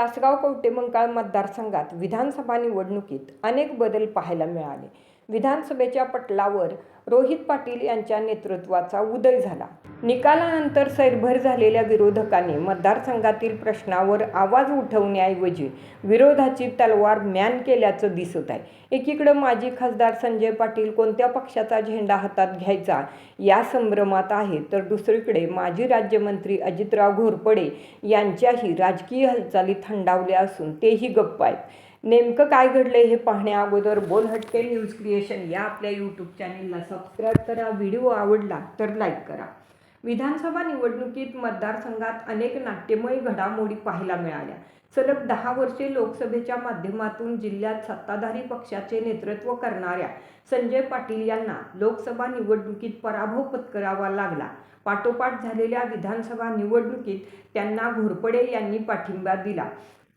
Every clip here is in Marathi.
तासगाव कवटेमंकाळ मतदारसंघात विधानसभा निवडणुकीत अनेक बदल पाहायला मिळाले. विधानसभेच्या पटलावर रोहित पाटील यांच्या नेतृत्वाचा उदय झाला. निकालानंतर सैरभर झालेल्या विरोधकांनी मतदारसंघातील प्रश्नावर आवाज उठवण्याऐवजी विरोधाची तलवार म्यान केल्याचं दिसत आहे. एकीकडं माजी खासदार संजय पाटील कोणत्या पक्षाचा झेंडा हातात घ्यायचा या संभ्रमात आहे तर दुसरीकडे माजी राज्यमंत्री अजितराव घोरपडे यांच्याही राजकीय हालचाली थंडावल्या असून तेही गप्प आहेत. नेमकं काय घडलंय हे पाहण्या अगोदर बोल हटके न्यूज क्रिएशन या आपल्या यूट्यूब चॅनेलला सबस्क्राईब करा व्हिडिओ आवडला तर लाईक करा. विधानसभा निवडणुकीत मतदारसंघात अनेक नाट्यमय घडामोडी पाहायला मिळाल्या. सलग दहा वर्षे लोकसभेच्या माध्यमातून जिल्ह्यात सत्ताधारी पक्षाचे नेतृत्व करणाऱ्या संजय पाटील यांना लोकसभा निवडणुकीत पराभव पत्करावा लागला. पाठोपाठ झालेल्या विधानसभा निवडणुकीत त्यांना घोरपडे यांनी पाठिंबा दिला.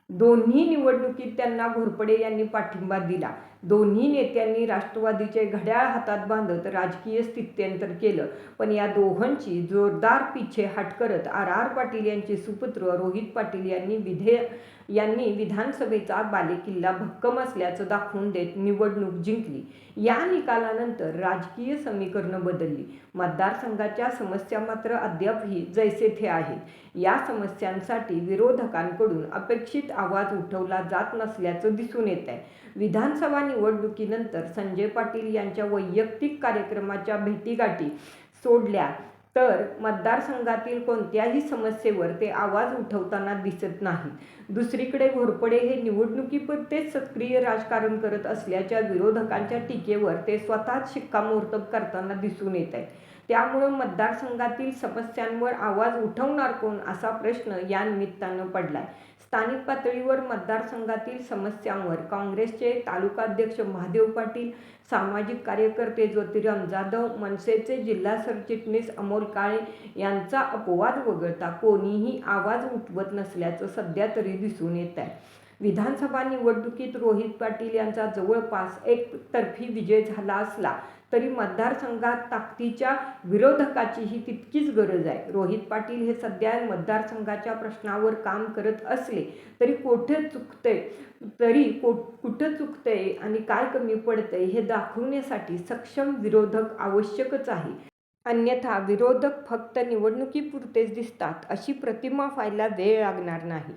दोन्ही निवडणुकीत त्यांना घोरपडे यांनी पाठिंबा दिला. दोन्ही नेत्यांनी राष्ट्रवादीचे घड्याळ हातात बांधत राजकीय स्थित्यंतर केलं. पण या दोघांची जोरदार पिछेहाट करत आर आर पाटील यांचे सुपुत्र रोहित पाटील यांनी विधे यांनी विधानसभेचा बालेकिल्ला भक्कम असल्याचं दाखवून देत निवडणूक जिंकली. या निकालानंतर राजकीय समीकरणं बदलली. मतदारसंघाच्या समस्या मात्र अद्यापही जैसे थे आहेत. या समस्यांसाठी विरोधकांकडून अपेक्षित आवाज उठवला जात नसल्याचं दिसून येत आहे विधानसभा निवडणुकीनंतर संजय पाटील यांच्या वैयक्तिक कार्यक्रमाच्या भेटीगाठी सोडल्या. तर मतदारसंघातील कोणत्याही समस्येवर ते आवाज उठवताना दिसत नाहीत. दुसरीकडे घोरपडे हे निवडणुकीपुरतेच सक्रिय राजकारण करत असल्याच्या विरोधकांच्या टीकेवर ते स्वतःच शिक्कामोर्तब करताना दिसून येत आहेत. त्यामुळं मतदारसंघातील समस्यांवर आवाज उठवणार कोण असा प्रश्न या निमित्तानं पडलाय. स्थानिक पातळीवर मतदारसंघातील समस्यांवर काँग्रेसचे तालुकाध्यक्ष महादेव पाटील सामाजिक कार्यकर्ते ज्योतिराम जाधव मनसेचे जिल्हा सरचिटणीस अमोल काळे यांचा अपवाद वगळता कोणीही आवाज उठवत नसल्याचं सध्या तरी दिसून येत आहे. विधानसभा निवडणुकीत रोहित पाटील यांचा जवळपास एकतर्फी विजय झाला असला तरी मतदारसंघात ताकदीच्या विरोधकाचीही तितकीच गरज आहे. रोहित पाटील हे सध्या मतदारसंघाच्या प्रश्नावर काम करत असले तरी कोठे चुकतंय तरी को कुठं चुकतंय आणि काय कमी पडतंय हे दाखवण्यासाठी सक्षम विरोधक आवश्यकच आहे. अन्यथा विरोधक फक्त निवडणुकीपुरतेच दिसतात अशी प्रतिमा व्हायला वेळ लागणार नाही.